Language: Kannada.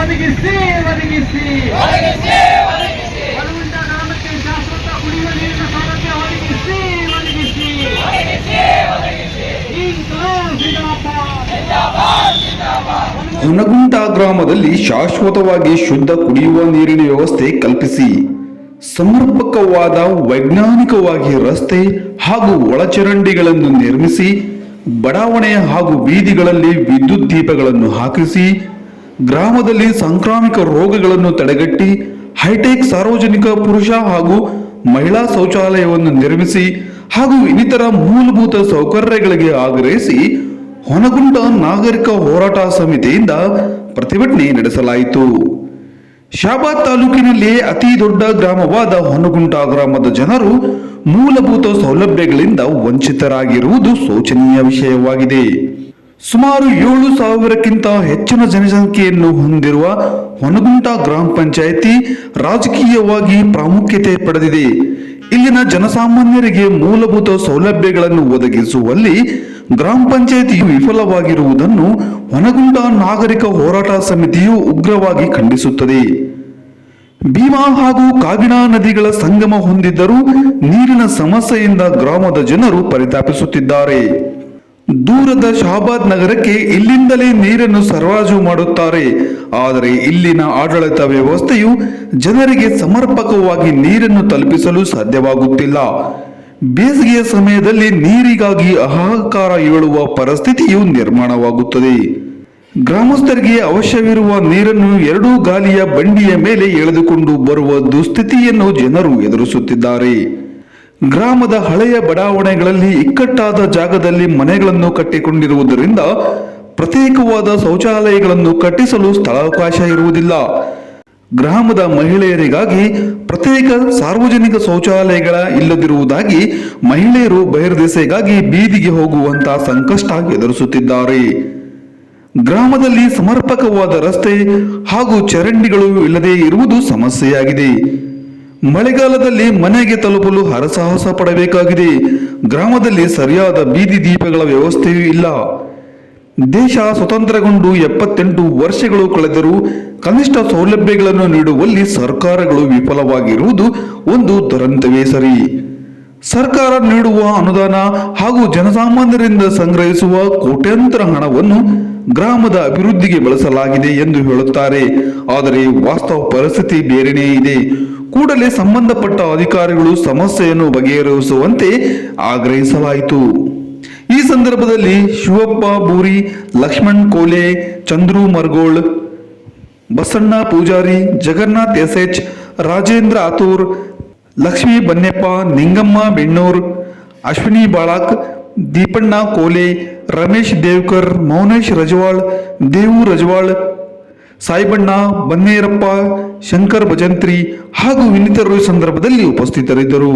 ಒದಗಿಸಿ ಹೊಲಗುಂಟ ಗ್ರಾಮಕ್ಕೆ ಶಾಶ್ವತ ಕುಡಿಯುವ ನೀರಿನ ಸೌಲಭ್ಯ ಒದಗಿಸಿ. ಹೊನಗುಂಟ ಗ್ರಾಮದಲ್ಲಿ ಶಾಶ್ವತವಾಗಿ ಶುದ್ಧ ಕುಡಿಯುವ ನೀರಿನ ವ್ಯವಸ್ಥೆ ಕಲ್ಪಿಸಿ. ಸಮರ್ಪಕವಾದ ವೈಜ್ಞಾನಿಕವಾಗಿ ರಸ್ತೆ ಹಾಗೂ ಒಳಚರಂಡಿಗಳನ್ನು ನಿರ್ಮಿಸಿ ಬಡಾವಣೆ ಹಾಗೂ ಬೀದಿಗಳಲ್ಲಿ ವಿದ್ಯುತ್ ದೀಪಗಳನ್ನು ಹಾಕಿಸಿ ಗ್ರಾಮದಲ್ಲಿ ಸಾಂಕ್ರಾಮಿಕ ರೋಗಗಳನ್ನು ತಡೆಗಟ್ಟಿ ಹೈಟೆಕ್ ಸಾರ್ವಜನಿಕ ಪುರುಷ ಹಾಗೂ ಮಹಿಳಾ ಶೌಚಾಲಯವನ್ನು ನಿರ್ಮಿಸಿ ಹಾಗೂ ಇನ್ನಿತರ ಮೂಲಭೂತ ಸೌಕರ್ಯಗಳಿಗೆ ಆಗ್ರಹಿಸಿ ಹೊನಗುಂಟ ನಾಗರಿಕ ಹೋರಾಟ ಸಮಿತಿಯಿಂದ ಪ್ರತಿಭಟನೆ ನಡೆಸಲಾಯಿತು. ಶಾಬಾದ್ ತಾಲೂಕಿನಲ್ಲಿ ಅತಿ ದೊಡ್ಡ ಗ್ರಾಮವಾದ ಹೊನಗುಂಟ ಗ್ರಾಮದ ಜನರು ಮೂಲಭೂತ ಸೌಲಭ್ಯಗಳಿಂದ ವಂಚಿತರಾಗಿರುವುದು ಶೋಚನೀಯ ವಿಷಯವಾಗಿದೆ. ಸುಮಾರು ಏಳು ಸಾವಿರಕ್ಕಿಂತ ಹೆಚ್ಚಿನ ಜನಸಂಖ್ಯೆಯನ್ನು ಹೊಂದಿರುವ ಹೊನಗುಂಟ ಗ್ರಾಮ ಪಂಚಾಯಿತಿ ರಾಜಕೀಯವಾಗಿ ಪ್ರಾಮುಖ್ಯತೆ ಪಡೆದಿದೆ. ಇಲ್ಲಿನ ಜನಸಾಮಾನ್ಯರಿಗೆ ಮೂಲಭೂತ ಸೌಲಭ್ಯಗಳನ್ನು ಒದಗಿಸುವಲ್ಲಿ ಗ್ರಾಮ ಪಂಚಾಯಿತಿಯು ವಿಫಲವಾಗಿರುವುದನ್ನು ಹೊನಗುಂಟ ನಾಗರಿಕ ಹೋರಾಟ ಸಮಿತಿಯು ಉಗ್ರವಾಗಿ ಖಂಡಿಸುತ್ತದೆ. ಭೀಮಾ ಹಾಗೂ ಕಾಗಿಣಾ ನದಿಗಳ ಸಂಗಮ ಹೊಂದಿದ್ದರೂ ನೀರಿನ ಸಮಸ್ಯೆಯಿಂದ ಗ್ರಾಮದ ಜನರು ಪರಿತಾಪಿಸುತ್ತಿದ್ದಾರೆ. ದೂರದ ಶಹಾಬಾದ್ ನಗರಕ್ಕೆ ಇಲ್ಲಿಂದಲೇ ನೀರನ್ನು ಸರಬರಾಜು ಮಾಡುತ್ತಾರೆ. ಆದರೆ ಇಲ್ಲಿನ ಆಡಳಿತ ವ್ಯವಸ್ಥೆಯು ಜನರಿಗೆ ಸಮರ್ಪಕವಾಗಿ ನೀರನ್ನು ತಲುಪಿಸಲು ಸಾಧ್ಯವಾಗುತ್ತಿಲ್ಲ. ಬೇಸಿಗೆಯ ಸಮಯದಲ್ಲಿ ನೀರಿಗಾಗಿ ಅಹಂಕಾರ ಏಳುವ ಪರಿಸ್ಥಿತಿಯು ನಿರ್ಮಾಣವಾಗುತ್ತದೆ. ಗ್ರಾಮಸ್ಥರಿಗೆ ಅವಶ್ಯವಿರುವ ನೀರನ್ನು ಎರಡೂ ಗಾಲಿಯ ಬಂಡಿಯ ಮೇಲೆ ಎಳೆದುಕೊಂಡು ಬರುವ ದುಸ್ಥಿತಿಯನ್ನು ಜನರು ಎದುರಿಸುತ್ತಿದ್ದಾರೆ. ಗ್ರಾಮದ ಹಳೆಯ ಬಡಾವಣೆಗಳಲ್ಲಿ ಇಕ್ಕಟ್ಟಾದ ಜಾಗದಲ್ಲಿ ಮನೆಗಳನ್ನು ಕಟ್ಟಿಕೊಂಡಿರುವುದರಿಂದ ಪ್ರತ್ಯೇಕವಾದ ಶೌಚಾಲಯಗಳನ್ನು ಕಟ್ಟಿಸಲು ಸ್ಥಳಾವಕಾಶ ಇರುವುದಿಲ್ಲ. ಗ್ರಾಮದ ಮಹಿಳೆಯರಿಗಾಗಿ ಪ್ರತ್ಯೇಕ ಸಾರ್ವಜನಿಕ ಶೌಚಾಲಯಗಳ ಇಲ್ಲದಿರುವುದಾಗಿ ಮಹಿಳೆಯರು ಬಹಿರ್ದೆಸೆಗಾಗಿ ಬೀದಿಗೆ ಹೋಗುವಂತಹ ಸಂಕಷ್ಟ ಎದುರಿಸುತ್ತಿದ್ದಾರೆ. ಗ್ರಾಮದಲ್ಲಿ ಸಮರ್ಪಕವಾದ ರಸ್ತೆ ಹಾಗೂ ಚರಂಡಿಗಳು ಇಲ್ಲದೇ ಇರುವುದು ಸಮಸ್ಯೆಯಾಗಿದೆ. ಮಳೆಗಾಲದಲ್ಲಿ ಮನೆಗೆ ತಲುಪಲು ಹರಸಾಹಸ ಪಡಬೇಕಾಗಿದೆ. ಗ್ರಾಮದಲ್ಲಿ ಸರಿಯಾದ ಬೀದಿ ದೀಪಗಳ ವ್ಯವಸ್ಥೆಯೂ ಇಲ್ಲ. ದೇಶ ಸ್ವತಂತ್ರಗೊಂಡು ಎಪ್ಪತ್ತೆಂಟು ವರ್ಷಗಳು ಕಳೆದರೂ ಕನಿಷ್ಠ ಸೌಲಭ್ಯಗಳನ್ನು ನೀಡುವಲ್ಲಿ ಸರ್ಕಾರಗಳು ವಿಫಲವಾಗಿರುವುದು ಒಂದು ದುರಂತವೇ ಸರಿ. ಸರ್ಕಾರ ನೀಡುವ ಅನುದಾನ ಹಾಗೂ ಜನಸಾಮಾನ್ಯರಿಂದ ಸಂಗ್ರಹಿಸುವ ಕೋಟ್ಯಾಂತರ ಹಣವನ್ನು ಗ್ರಾಮದ ಅಭಿವೃದ್ಧಿಗೆ ಬಳಸಲಾಗಿದೆ ಎಂದು ಹೇಳುತ್ತಾರೆ. ಆದರೆ ವಾಸ್ತವ ಪರಿಸ್ಥಿತಿ ಬೇರೆಯೇ ಇದೆ. ಕೂಡಲೇ ಸಂಬಂಧಪಟ್ಟ ಅಧಿಕಾರಿಗಳು ಸಮಸ್ಯೆಯನ್ನು ಬಗೆಹರಿಸುವಂತೆ ಆಗ್ರಹಿಸಲಾಯಿತು. ಈ ಸಂದರ್ಭದಲ್ಲಿ ಶಿವಪ್ಪ ಬೂರಿ, ಲಕ್ಷ್ಮಣ್ ಕೋಲೆ, ಚಂದ್ರು ಮರ್ಗೋಳ್, ಬಸಣ್ಣ ಪೂಜಾರಿ, ಜಗನ್ನಾಥ್ ಎಸ್ ಎಚ್ ರಾಜೇಂದ್ರ ಆತೂರ್, ಲಕ್ಷ್ಮೀ ಬನ್ನೆಪ್ಪ, ನಿಂಗಮ್ಮ ಬೆಣ್ಣೂರ್, ಅಶ್ವಿನಿ ಬಾಳಾಕ್, ದೀಪಣ್ಣ ಕೋಲೆ, ರಮೇಶ್ ದೇವ್ಕರ್, ಮೌನೇಶ್ ರಜವಾಳ್, ದೇವು ರಜವಾಳ್ ಸಾಯಿಬಣ್ಣ ಬನ್ನೇರಪ್ಪ ಶಂಕರ್ ಭಜಂತ್ರಿ ಹಾಗೂ ಇನ್ನಿತರರು ಸಂದರ್ಭದಲ್ಲಿ ಉಪಸ್ಥಿತರಿದ್ದರು.